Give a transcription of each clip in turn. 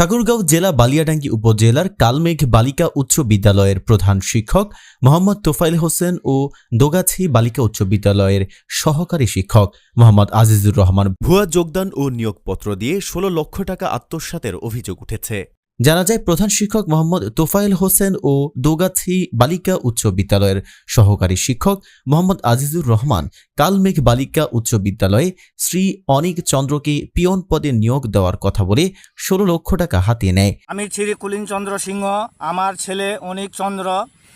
ঠাকুরগাঁও জেলা বালিয়াডাঙ্গি উপজেলার কালমেঘ বালিকা উচ্চ বিদ্যালয়ের প্রধান শিক্ষক মোহাম্মদ তোফাইল হোসেন ও দোগাছি বালিকা উচ্চ বিদ্যালয়ের সহকারী শিক্ষক মোহাম্মদ আজিজুর রহমান। ভুয়া যোগদান ও নিয়োগপত্র দিয়ে ষোলো লক্ষ টাকা আত্মসাতের অভিযোগ উঠেছে। জানা যায় প্রধান শিক্ষক মোহাম্মদ তোফায়েল হোসেন ও দোগাছি বালিকা উচ্চ বিদ্যালয়ের সহকারী শিক্ষক মোহাম্মদ আজিজুর রহমান কালমেঘ বালিকা উচ্চ বিদ্যালয়ে শ্রী অনিক চন্দ্রকে পিয়ন পদে নিয়োগ দেওয়ার কথা বলে ষোলো লক্ষ টাকা হাতিয়ে নেয়। আমি শ্রী কুলিন চন্দ্র সিংহ, আমার ছেলে অনিক চন্দ্র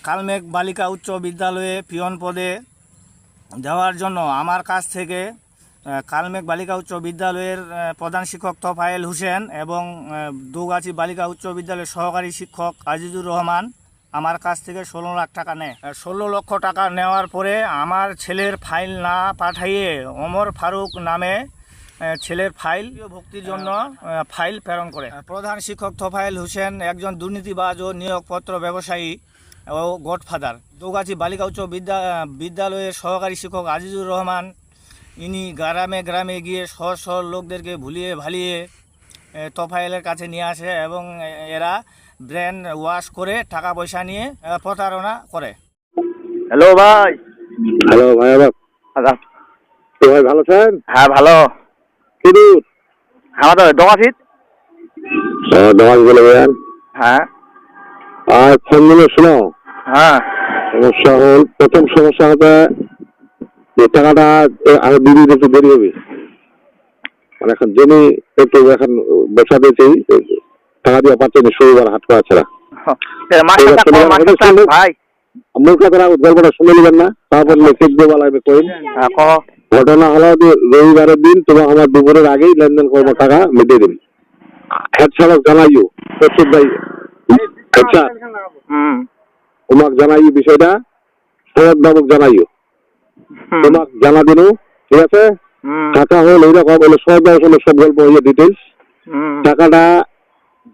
কালমেঘ বালিকা উচ্চ বিদ্যালয়ে পিয়ন পদে যাওয়ার জন্য আমার কাছ থেকে কালমেঘ বালিকা উচ্চ বিদ্যালয়ের প্রধান শিক্ষক তোফায়েল হোসেন এবং দুগাছি বালিকা উচ্চ বিদ্যালয়ের সহকারী শিক্ষক আজিজুর রহমান আমার কাছ থেকে ষোলো লাখ টাকা নেয়। ষোলো লক্ষ টাকা নেওয়ার পরে আমার ছেলের ফাইল না পাঠাইয়ে ওমর ফারুক নামে ছেলের ফাইল ভক্তির জন্য ফাইল প্রেরণ করে। প্রধান শিক্ষক তোফায়েল হোসেন একজন দুর্নীতিবাজ ও নিয়োগপত্র ব্যবসায়ী ও গডফাদার। দৌগাছি বালিকা উচ্চ বিদ্যা বিদ্যালয়ের সহকারী শিক্ষক আজিজুর রহমান ইনি গ্রামে গ্রামে গিয়ে শহ শহ লোকদেরকে ভুলিয়ে ভালিয়ে এ, তোফায়েলের কাছে নিয়ে আসে এবং এরা ব্রেন ওয়াশ করে টাকা পয়সা নিয়ে প্রতারণা করে। হ্যালো ভাই। হ্যালো ভাই তো ভাই ভালো আছেন? হ্যাঁ ভালো। কি দুধ আমাদের দোকাশিত দোকান বলে বেন হ্যাঁ। আর ফোন দিলে শোনো। হ্যাঁ। সমস্যা হল প্রথম সমস্যা হবে যে টাকাটা আরও একটু দেরি হবে। মানে এখন জমি একটু এখন বসা দিয়েছি টাকা দিয়ে পাচ্ছে না শনিবার হাট করা ছাড়া। ভাই? মূল গল্পটা শুনে নেবেন না তারপর লিখিত দেওয়া লাগবে কইন হ্যাঁ, ঘটনা হলো যে রবিবারের দিন তোমার আমার দুপুরের আগেই লেনদেন করব টাকা মিটিয়ে দিন হেড সাহেব জানাইও প্রস্তুত ভাই। আচ্ছা তোমাক জানাইও বিষয়টা সৈয়দ বাবুক জানাইও। তোমাক জানা দিনু ঠিক আছে? টাকা হল এইরকম হলো বাবু হলো সব গল্প হইয়ে ডিটেলস টাকাটা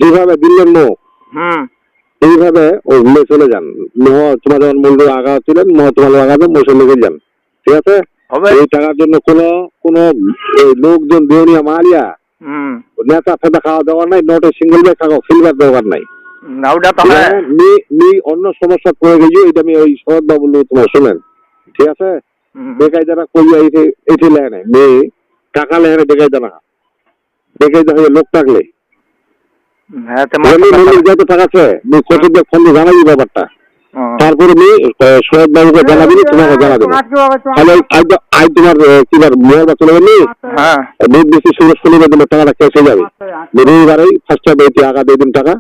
যেভাবে দিলেন নো এইভাবে ও চলে যান। মহ তোমার যেমন মূল্য আগা ছিলেন মহ তোমার আগাবে মোসে লেগে যান। ঠিক আছে? এই টাকার জন্য কোনো কোনো লোকজন দেউনিয়া মারিয়া নেতা ফেতা খাওয়া দেওয়ার নাই নোটে সিঙ্গেল ব্যাগ খাওয়া ফিলবার দেওয়ার নাই। হ্যাঁ অন্য সমস্যা করে গেছি এটা আমি ওই শরৎ বাবু তোমার শোনেন। ঠিক আছে? বেকায়দারা কইয়া এসে এসে লেনে মেয়ে টাকা বেকায়দা না বেকায়দা হয়ে লোক থাকলে। হ্যাঁ যত টাকা আছে মি ফোন জানাবি ব্যাপারটা? তারপরে মি শরৎ বাবুকে জানাবি তোমাকে জানা দেবো তাহলে আজ আজ তোমার কিবার মেয়ের বা চলে গেলি হ্যাঁ। দুধ বেশি শনিবার দিলে টাকাটা ক্যাশ হয়ে যাবে। রবিবারেই ফার্স্ট টাইম এই টাকা দিয়ে দিন টাকা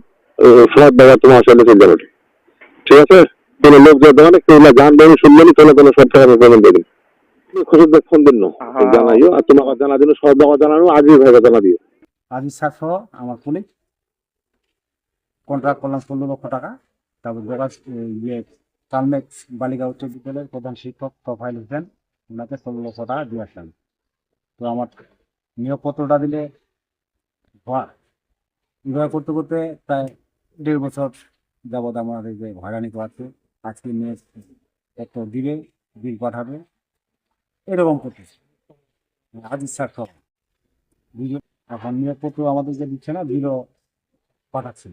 সব টাকা তোমার সাথে চলে যাবে। ঠিক আছে? কোনো লোক যে দোকানে কেউ না জান দেবেন শুনবেন তোলে তোলে সব টাকা পেমেন্ট দেবেন ফোন দিন। জানাইও আর তোমাকে জানা দিন সব টাকা জানানো আজই ভাইকে জানা দিও। আজি সাতশো আমার পুলিশ কন্ট্রাক্ট করলাম ষোলো লক্ষ টাকা তারপর যোগাস ইয়ে কালমেক বালিকা উচ্চ বিদ্যালয়ের প্রধান শিক্ষক তফাইল হোসেন ওনাকে ষোলো লক্ষ টাকা দিয়ে আসলাম। তো আমার নিয়োগপত্রটা দিলে এভাবে করতে করতে প্রায় দেড় বছর যাবৎ আমার এই যে হয়রানি করাচ্ছে আজকে নিয়ে একটা দিলে বিল পাঠাবে। এরকম করতেছে। আজ সার্থক দুজন এখন নিয়োগপত্র আমাদের যে দিচ্ছে না বিলও পাঠাচ্ছে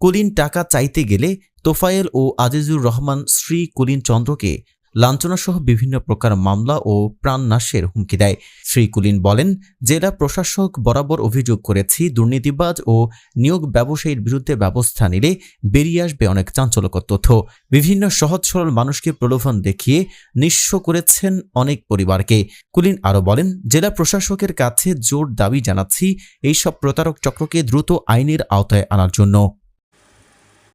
কুলিন টাকা চাইতে গেলে তোফায়েল ও আজিজুর রহমান শ্রী কুলিন চন্দ্রকে লাঞ্ছনাসহ বিভিন্ন প্রকার মামলা ও প্রাণনাশের হুমকি দেয়। শ্রী কুলিন বলেন, জেলা প্রশাসক বরাবর অভিযোগ করেছি, দুর্নীতিবাজ ও নিয়োগ ব্যবসায়ীর বিরুদ্ধে ব্যবস্থা নিলে বেরিয়ে আসবে অনেক চাঞ্চল্যকর তথ্য। বিভিন্ন সহজ সরল মানুষকে প্রলোভন দেখিয়ে নিঃস্ব করেছেন অনেক পরিবারকে। কুলিন আরও বলেন, জেলা প্রশাসকের কাছে জোর দাবি জানাচ্ছি, এইসব প্রতারক চক্রকে দ্রুত আইনের আওতায় আনার জন্য।